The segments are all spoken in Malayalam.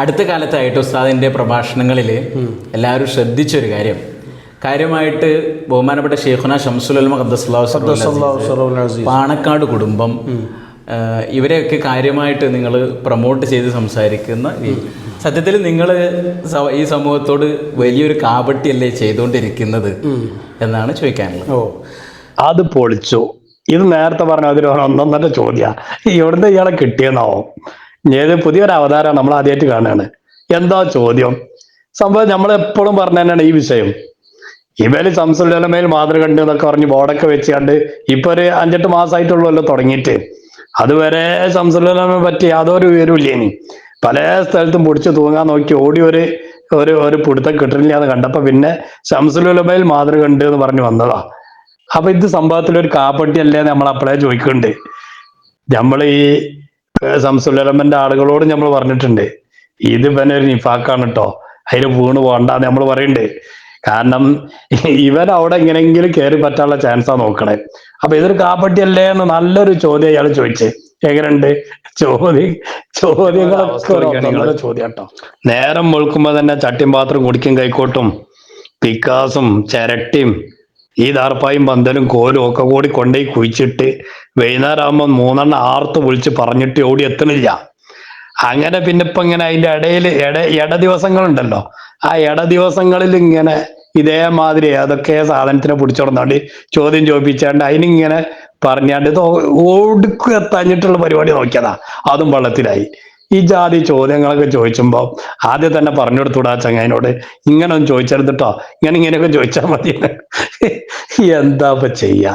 അടുത്ത കാലത്തായിട്ട് ഉസ്താദിന്റെ പ്രഭാഷണങ്ങളിൽ എല്ലാവരും ശ്രദ്ധിച്ചൊരു കാര്യം. കാര്യമായിട്ട് ബഹുമാനപ്പെട്ട ഷെയ്ഖുന ഷംസുൽ അസീസ്. പാണക്കാട് കുടുംബം ഇവരെയൊക്കെ കാര്യമായിട്ട് നിങ്ങൾ പ്രൊമോട്ട് ചെയ്ത് സംസാരിക്കുന്ന സത്യത്തിൽ നിങ്ങൾ ഈ സമൂഹത്തോട് വലിയൊരു കാപട്യല്ലേ ചെയ്തുകൊണ്ടിരിക്കുന്നത് എന്നാണ് ചോദിക്കാനുള്ളത്. ഓ. അത് പൊളിച്ചു. ഇത് നേരത്തെ പറഞ്ഞ അതിൽ ഒന്നൊന്നര ചോദ്യ. എവിടുന്ന് ഇയാളെ കിട്ടിയെന്നാവും? ഏത് പുതിയൊരു അവതാരമാണ് നമ്മൾ ആദ്യമായിട്ട് കാണുകയാണ്. എന്താ ചോദ്യം? സംഭവം നമ്മൾ എപ്പോഴും പറഞ്ഞു തന്നെയാണ് ഈ വിഷയം. ഇവർ സംസുലമയിൽ മാതൃ കണ്ടു എന്നൊക്കെ പറഞ്ഞ് ബോർഡൊക്കെ വെച്ചുകൊണ്ട് ഇപ്പൊ ഒരു അഞ്ചെട്ട് മാസമായിട്ടുള്ളല്ലോ തുടങ്ങിയിട്ട്. അതുവരെ സംസുലമെ പറ്റി യാതൊരു വിവരവും ഇനി. പല സ്ഥലത്തും പൊടിച്ച് തൂങ്ങാൻ നോക്കി ഓടി ഒരു ഒരു ഒരു പിടുത്തം കിട്ടുന്നില്ല എന്ന് കണ്ടപ്പോ പിന്നെ ശംസുലുലമയിൽ മാതൃ കണ്ടു എന്ന് പറഞ്ഞു വന്നതാ. അപ്പൊ ഇത് സംഭവത്തിൽ ഒരു കാപ്പട്ടി അല്ലേ നമ്മൾ അപ്പോഴേ ചോദിക്കുന്നുണ്ട്. നമ്മൾ ഈ സംസുലമന്റെ ആളുകളോട് നമ്മൾ പറഞ്ഞിട്ടുണ്ട്. ഇത് ഇവനെ ഒരു നിഫാക്കാണ് കേട്ടോ അതിൽ വീണ് പോകണ്ടെന്ന് നമ്മൾ പറയുന്നുണ്ട് കാരണം ഇവൻ അവിടെ എങ്ങനെയെങ്കിലും കയറി പറ്റാനുള്ള ചാൻസാ നോക്കണേ. അപ്പൊ ഇതൊരു കാപ്പട്ടിയല്ലേ എന്ന് നല്ലൊരു ചോദ്യം അയാൾ ചോദിച്ചേ. എങ്ങനെയുണ്ട്? ചോദ്യം ചോദ്യങ്ങളൊക്കെ ഒന്നൊന്നര ചോദ്യം കേട്ടോ നേരം വെളുക്കുമ്പോ തന്നെ ചട്ടിയും പാത്രം കുടിക്കും കൈക്കോട്ടും പിക്കാസും ചിരട്ടിയും ഈ ദാർപ്പായും പന്തലും കോലും ഒക്കെ കൂടി കൊണ്ടുപോയി കുഴിച്ചിട്ട് വൈകുന്നേരമാകുമ്പോൾ മൂന്നെണ്ണം ആർത്ത് വിളിച്ച് പറഞ്ഞിട്ട് ഓടി എത്തണില്ല. അങ്ങനെ പിന്നെ ഇപ്പൊ ഇങ്ങനെ അതിന്റെ ഇടയിൽ ഇട ഇട ദിവസങ്ങളുണ്ടല്ലോ. ആ ഇട ദിവസങ്ങളിൽ ഇങ്ങനെ ഇതേമാതിരി ഏതൊക്കെ സാധനത്തിനെ പിടിച്ചോടന്നാണ്ട് ചോദ്യം ചോദിപ്പിച്ചാണ്ട് അതിനിങ്ങനെ പറഞ്ഞാണ്ട് ഇത് ഒടുക്കും എത്താഞ്ഞിട്ടുള്ള പരിപാടി നോക്കിയതാ. അതും വെള്ളത്തിലായി. ഈ ജാതി ചോദ്യങ്ങളൊക്കെ ചോദിച്ചുമ്പോ ആദ്യം തന്നെ പറഞ്ഞു കൊടുത്തൂടാ ചങ്ങായിനോട്. ഇങ്ങനെ ഒന്ന് ചോദിച്ചെടുത്തിട്ടോ ഇങ്ങനെ ഇങ്ങനെയൊക്കെ ചോദിച്ചാൽ മതി. എന്താ ഇപ്പൊ ചെയ്യാ?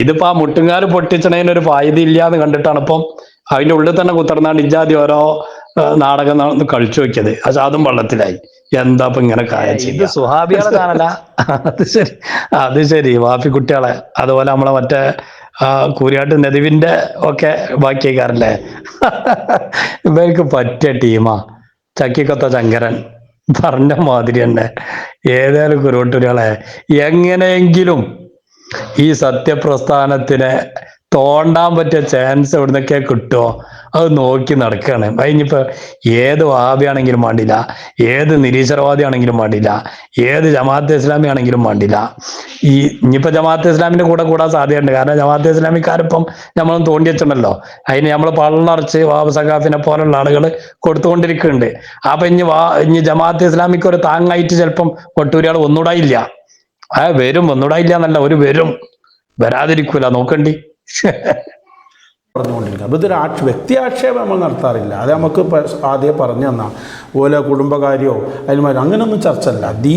ഇതിപ്പോ ആ മുട്ടുകാര് പൊട്ടിച്ചണതിന് ഒരു ഫായത ഇല്ല എന്ന് കണ്ടിട്ടാണ് ഇപ്പം അതിന്റെ ഉള്ളിൽ തന്നെ കുത്തർന്നാണ്ട് ഇജാതി ഓരോ നാടകം കളിച്ചു വെക്കിയത് പക്ഷെ അതും വെള്ളത്തിലായി. എന്താ ഇപ്പൊ ഇങ്ങനെ ഇത് സുഹാബികളെ കാണല. അത് ശരി. അത് ശരി. വാപ്പി കുട്ടികളെ. അതുപോലെ നമ്മളെ മറ്റേ ആ, കൂരിയാട്ട് നദിവിന്റെ ഒക്കെ ബാക്കിയേക്കാരല്ലേ ഇവർക്ക് പറ്റിയ ടീമാ. ചക്കിക്കൊത്ത ചങ്കരൻ പറഞ്ഞ മാതിരി തന്നെ. ഏതായാലും കുരുവട്ടൂരികളെ എങ്ങനെയെങ്കിലും ഈ സത്യപ്രസ്ഥാനത്തിന് തോണ്ടാൻ പറ്റിയ ചാൻസ് എവിടുന്നൊക്കെ കിട്ടുമോ അത് നോക്കി നടക്കുകയാണ്. കഴിഞ്ഞിപ്പോ ഏത് വാബിയാണെങ്കിലും വേണ്ടില്ല ഏത് നിരീശ്വരവാദി ആണെങ്കിലും വേണ്ടില്ല ഏത് ജമാഅത്ത് ഇസ്ലാമി ആണെങ്കിലും വേണ്ടില്ല ഈ ഇനിയിപ്പോ ജമാഅത്ത് ഇസ്ലാമിന്റെ കൂടെ കൂടാൻ സാധ്യതയുണ്ട്. കാരണം ജമാഅത്ത് ഇസ്ലാമിക്കാരിപ്പം നമ്മളൊന്നും തോണ്ടി അതിന് നമ്മൾ പള്ളറച്ച് വാബ് സഖാഫിനെ പോലുള്ള ആളുകൾ കൊടുത്തുകൊണ്ടിരിക്കുന്നുണ്ട്. അപ്പൊ ഇനി വാ ഇനി ജമാഅത്ത് ഇസ്ലാമിക്ക് ഒരു താങ്ങായിട്ട് ചിലപ്പം കൊട്ടൂരികൾ ഒന്നുകൂടെ ഇല്ല. ആ വരും ഒന്നുകൂടെ ഇല്ല എന്നല്ല ഒരു വരും. വരാതിരിക്കൂല നോക്കണ്ടി. പറഞ്ഞുകൊണ്ടിരിക്കുക അപ്പോൾ ഇതൊരു ആക്ഷ വ്യക്തി ആക്ഷേപം നമ്മൾ നടത്താറില്ല. അത് നമുക്ക് ആദ്യം പറഞ്ഞു തന്നാൽ ഓല കുടുംബകാര്യമോ അങ്ങനൊന്നും അങ്ങനെയൊന്നും ചർച്ചല്ല ദീ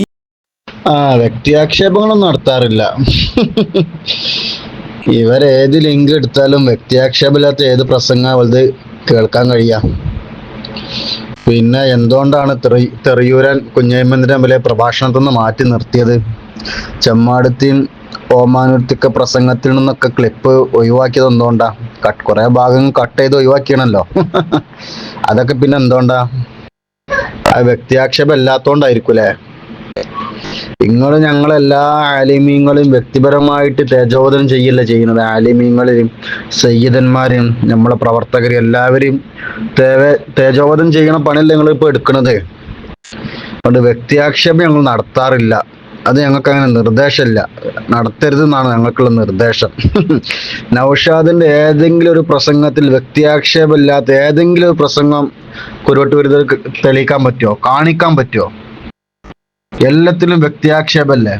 ആ വ്യക്തിയാക്ഷേപങ്ങളൊന്നും നടത്താറില്ല. ഇവരേത് ലിങ്ക് എടുത്താലും വ്യക്തിയാക്ഷേപമില്ലാത്ത ഏത് പ്രസംഗം അവളത് കേൾക്കാൻ കഴിയാം. പിന്നെ എന്തുകൊണ്ടാണ് തെറി തെറിയൂരൻ കുഞ്ഞയ്മന്തിന്റെ തമ്മിലെ പ്രഭാഷണത്തിൽ നിന്ന് മാറ്റി നിർത്തിയത്? ചെമ്മാടത്തിൻ ഓമാനുത്തിക്ക പ്രസംഗത്തിൽ നിന്നൊക്കെ ക്ലിപ്പ് ഒഴിവാക്കിയത് എന്തുകൊണ്ടാ കട്ട് കുറെ ഭാഗങ്ങൾ കട്ട് ചെയ്ത് ഒഴിവാക്കിയാണല്ലോ. അതൊക്കെ പിന്നെ എന്തുകൊണ്ടാ ആ വ്യക്തിയാക്ഷേപം ഇല്ലാത്തോണ്ടായിരിക്കൂലേ നിങ്ങൾ ഞങ്ങളെല്ലാ ആലിമീങ്ങളും വ്യക്തിപരമായിട്ട് തേജോധനം ചെയ്യല്ല ചെയ്യുന്നത്? ആലിമീങ്ങളെയും സയ്യിദന്മാരെയും നമ്മളെ പ്രവർത്തകരെയും എല്ലാവരെയും തേ- ചെയ്യുന്ന ചെയ്യണ പണിയല്ല നിങ്ങൾ ഇപ്പൊ എടുക്കുന്നത് അതുകൊണ്ട് വ്യക്തിയാക്ഷേപം ഞങ്ങൾ നടത്താറില്ല. അത് ഞങ്ങൾക്ക് അങ്ങനെ നിർദ്ദേശമില്ല. നടത്തരുത് എന്നാണ് ഞങ്ങൾക്കുള്ള നിർദ്ദേശം. നൗഷാദിന്റെ ഏതെങ്കിലും ഒരു പ്രസംഗത്തിൽ വ്യക്തിയാക്ഷേപമില്ലാത്ത ഏതെങ്കിലും ഒരു പ്രസംഗം കുരുവട്ടൂരിതൽ തെളിയിക്കാൻ പറ്റുമോ കാണിക്കാൻ പറ്റുമോ എല്ലാത്തിലും വ്യക്തിയാക്ഷേപല്ലേ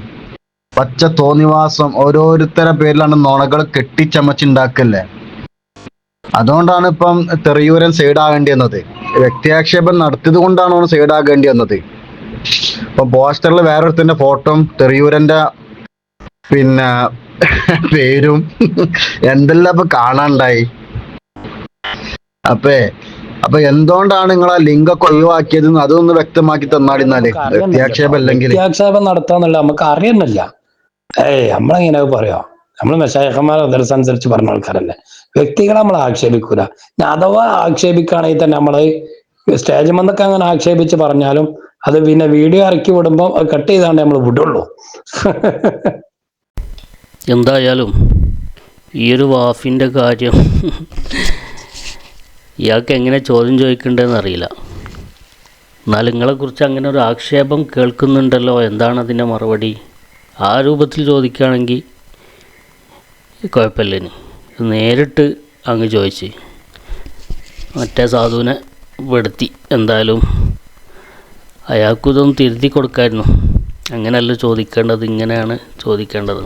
പച്ച തോന്നിവാസം ഓരോരുത്തരെ പേരിലാണ് നുണകൾ കെട്ടിച്ചമച്ചുണ്ടാക്കല്ലേ? അതുകൊണ്ടാണ് ഇപ്പം തെറിയൂരൻ സൈഡാകേണ്ടി വന്നത് വ്യക്തിയാക്ഷേപം നടത്തിയത് കൊണ്ടാണ് സൈഡാകേണ്ടി വന്നത് ഇപ്പൊ പോസ്റ്ററിൽ വേറൊരുത്തിന്റെ ഫോട്ടോ തെറിയൂരന്റെ പിന്നെ പേരും എന്തെല്ലാം ഇപ്പൊ കാണാണ്ടായി? അപ്പേ അപ്പൊ എന്തുകൊണ്ടാണ് നിങ്ങൾ ആ ലിങ്ക് ഒക്കെ ഒഴിവാക്കിയത് അതൊന്ന് വ്യക്തമാക്കി അല്ലെങ്കിൽ വ്യക്തിയാക്ഷേപം നടത്താന്നല്ല നമുക്ക് അറിയുന്നില്ല ഏയ് നമ്മളെങ്ങനെ പറയോ? നമ്മൾ മെഷായക്കന്മാരെ അനുസരിച്ച് പറഞ്ഞ ആൾക്കാരല്ലേ. വ്യക്തികളെ നമ്മൾ ആക്ഷേപിക്കൂല. അഥവാ ആക്ഷേപിക്കുകയാണെങ്കിൽ തന്നെ നമ്മൾ സ്റ്റേജ് മന്നൊക്കെ അങ്ങനെ ആക്ഷേപിച്ച് പറഞ്ഞാലും അത് പിന്നെ വീഡിയോ ഇറക്കി വിടുമ്പോൾ കട്ട് ചെയ്താണ്ട് നമ്മൾ വിടുള്ളൂ. എന്തായാലും ഈ ഒരു വാഫിന്റെ കാര്യം ഇയാൾക്ക് എങ്ങനെ ചോദ്യം ചോദിക്കണ്ടെന്ന് അറിയില്ല. എന്നാൽ നിങ്ങളെക്കുറിച്ച് അങ്ങനെ ഒരു ആക്ഷേപം കേൾക്കുന്നുണ്ടല്ലോ എന്താണ് അതിന്റെ മറുപടി? ആ രൂപത്തിൽ ചോദിക്കുകയാണെങ്കിൽ കുഴപ്പമില്ലേന് നേരിട്ട് അങ്ങ് ചോദിച്ച്. മറ്റേ സാധുവിനെ പെടുത്തി എന്തായാലും അയാൾക്കിതൊന്ന് തിരുത്തി കൊടുക്കായിരുന്നു. അങ്ങനെയല്ല ചോദിക്കേണ്ടത് ഇങ്ങനെയാണ് ചോദിക്കേണ്ടത്.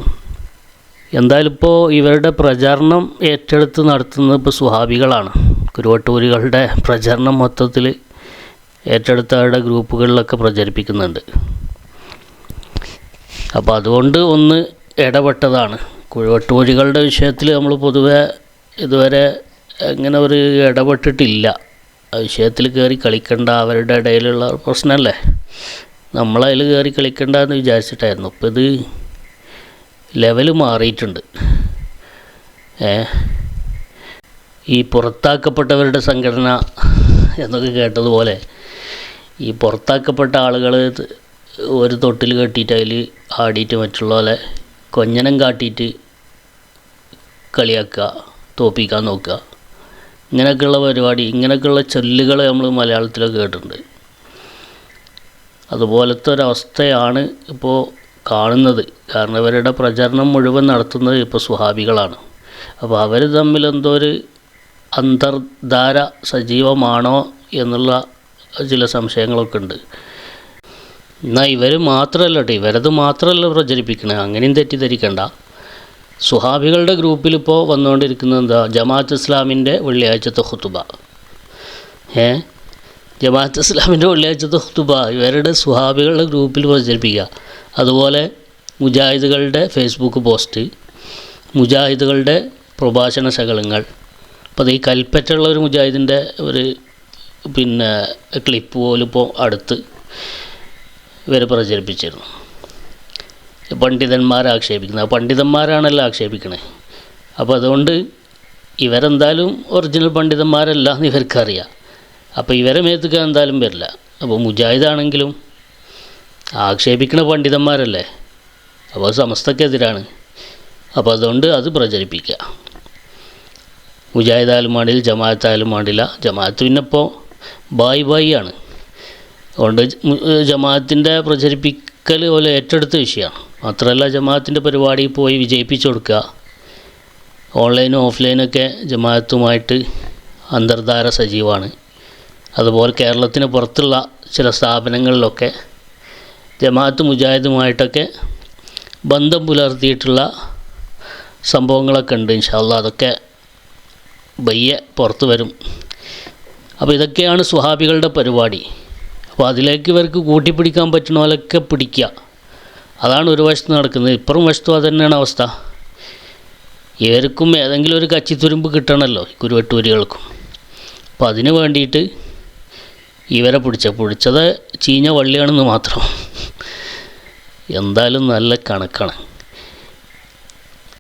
എന്തായാലും ഇപ്പോൾ ഇവരുടെ പ്രചാരണം ഏറ്റെടുത്ത് നടത്തുന്നത് ഇപ്പോൾ സുഹാബികളാണ്. കുരുവട്ടൂരികളുടെ പ്രചരണം മൊത്തത്തിൽ ഏറ്റെടുത്ത അവരുടെ ഗ്രൂപ്പുകളിലൊക്കെ പ്രചരിപ്പിക്കുന്നുണ്ട്. അപ്പോൾ അതുകൊണ്ട് ഒന്ന് ഇടപെട്ടതാണ്. കുഴുവട്ടൂരികളുടെ വിഷയത്തിൽ നമ്മൾ പൊതുവെ ഇതുവരെ അങ്ങനെ ഒരു ഇടപെട്ടിട്ടില്ല. വിഷയത്തിൽ കയറി കളിക്കണ്ട അവരുടെ ഇടയിലുള്ള പ്രശ്നമല്ലേ? നമ്മളതിൽ കയറി കളിക്കണ്ട എന്ന് വിചാരിച്ചിട്ടായിരുന്നു. ഇപ്പോൾ ഇത് ലെവൽ മാറിയിട്ടുണ്ട്. ഏ? ഈ പുറത്താക്കപ്പെട്ടവരുടെ സംഘടന എന്നൊക്കെ കേട്ടതുപോലെ ഈ പുറത്താക്കപ്പെട്ട ആളുകൾ ഒരു തൊട്ടിൽ കെട്ടിയിട്ട് അതിൽ ആടിയിട്ട് മറ്റുള്ള പോലെ കൊഞ്ഞനം കാട്ടിയിട്ട് കളിയാക്കുക തോപ്പിക്കാൻ നോക്കുക. ഇങ്ങനെയൊക്കെയുള്ള പരിപാടി ഇങ്ങനെയൊക്കെയുള്ള ചൊല്ലുകൾ നമ്മൾ മലയാളത്തിലൊക്കെ കേട്ടിട്ടുണ്ട്. അതുപോലത്തെ ഒരവസ്ഥയാണ് ഇപ്പോൾ കാണുന്നത്. കാരണം ഇവരുടെ പ്രചരണം മുഴുവൻ നടത്തുന്നത് ഇപ്പോൾ സ്വഹാബികളാണ് അപ്പോൾ അവർ തമ്മിൽ എന്തോ ഒരു അന്തർധാര സജീവമാണോ എന്നുള്ള ചില സംശയങ്ങളൊക്കെ ഉണ്ട്. എന്നാൽ ഇവർ മാത്രമല്ല കേട്ടോ ഇവരത് മാത്രമല്ല പ്രചരിപ്പിക്കണേ. അങ്ങനെയും തെറ്റിദ്ധരിക്കണ്ട. സുഹാബികളുടെ ഗ്രൂപ്പിൽ ഇപ്പോൾ വന്നുകൊണ്ടിരിക്കുന്നത് എന്താ? ജമാഅത്ത് ഇസ്ലാമിന്റെ വെള്ളിയാഴ്ചത്തെ ഹുത്തുബ ഏ? ജമാഅത്ത് ഇസ്ലാമിന്റെ വെള്ളിയാഴ്ചത്തെ ഹുത്തുബ ഇവരുടെ സുഹാബികളുടെ ഗ്രൂപ്പിൽ പ്രചരിപ്പിക്കുക. അതുപോലെ മുജാഹിദുകളുടെ ഫേസ്ബുക്ക് പോസ്റ്റ് മുജാഹിദുകളുടെ പ്രഭാഷണ ശകലങ്ങൾ. അപ്പോൾ ഈ കൽപ്പറ്റുള്ള ഒരു മുജാഹിദിന്റെ ഒരു പിന്നെ ക്ലിപ്പ് പോലും ഇപ്പോൾ അടുത്ത് ഇവർ പ്രചരിപ്പിച്ചിരുന്നു. പണ്ഡിതന്മാരെ ആക്ഷേപിക്കുന്നത്. ആ പണ്ഡിതന്മാരാണല്ലോ ആക്ഷേപിക്കണേ. അപ്പോൾ അതുകൊണ്ട് ഇവരെന്തായാലും ഒറിജിനൽ പണ്ഡിതന്മാരല്ല എന്ന് ഇവർക്കറിയാം. അപ്പോൾ ഇവരെ മേത്തുക എന്തായാലും വരില്ല. അപ്പോൾ മുജാഹിദാണെങ്കിലും ആക്ഷേപിക്കണ പണ്ഡിതന്മാരല്ലേ? അപ്പോൾ സമസ്തക്കെതിരാണ് അപ്പോൾ അതുകൊണ്ട് അത് പ്രചരിപ്പിക്കുക. മുജാഹിദായാലും വേണ്ടില്ല ജമാഅത്തായാലും വേണ്ടില്ല. ജമാഅത്ത് പിന്നെ ഇപ്പോൾ ബായ് ബായി ആണ്. അതുകൊണ്ട് ജമാഅത്തിന്റെ പ്രചരിപ്പിക്കൽ പോലെ ഏറ്റെടുത്ത വിഷയമാണ്. മാത്രമല്ല ജമാഅത്തിന്റെ പരിപാടി പോയി വിജയിപ്പിച്ചു കൊടുക്കുക. ഓൺലൈനും ഓഫ്ലൈനൊക്കെ ജമാഅത്തുമായിട്ട് അന്തർധാര സജീവമാണ്. അതുപോലെ കേരളത്തിന് പുറത്തുള്ള ചില സ്ഥാപനങ്ങളിലൊക്കെ ജമാഅത്ത് മുജാഹിദുമായിട്ടൊക്കെ ബന്ധം പുലർത്തിയിട്ടുള്ള സംഭവങ്ങളൊക്കെ ഉണ്ട് ഇൻഷാല്ല അതൊക്കെ ബയ്യെ പുറത്ത് വരും. അപ്പോൾ ഇതൊക്കെയാണ് സ്വഹാബികളുടെ പരിപാടി. അപ്പോൾ അതിലേക്ക് ഇവർക്ക് കൂട്ടിപ്പിടിക്കാൻ പറ്റുന്ന പോലൊക്കെ പിടിക്കുക. അതാണ് ഒരു വശത്ത് നടക്കുന്നത്. ഇപ്പുറം വശത്തും അത് തന്നെയാണ് അവസ്ഥ. ഇവർക്കും ഏതെങ്കിലും ഒരു കച്ചിത്തുരുമ്പ് കിട്ടണമല്ലോ കുരുവട്ടൂരികൾക്കും. അപ്പോൾ അതിന് വേണ്ടിയിട്ട് ഇവരെ പിടിച്ച പിടിച്ചത് ചീഞ്ഞ വള്ളിയാണെന്ന് മാത്രം. എന്തായാലും നല്ല കണക്കാണ്.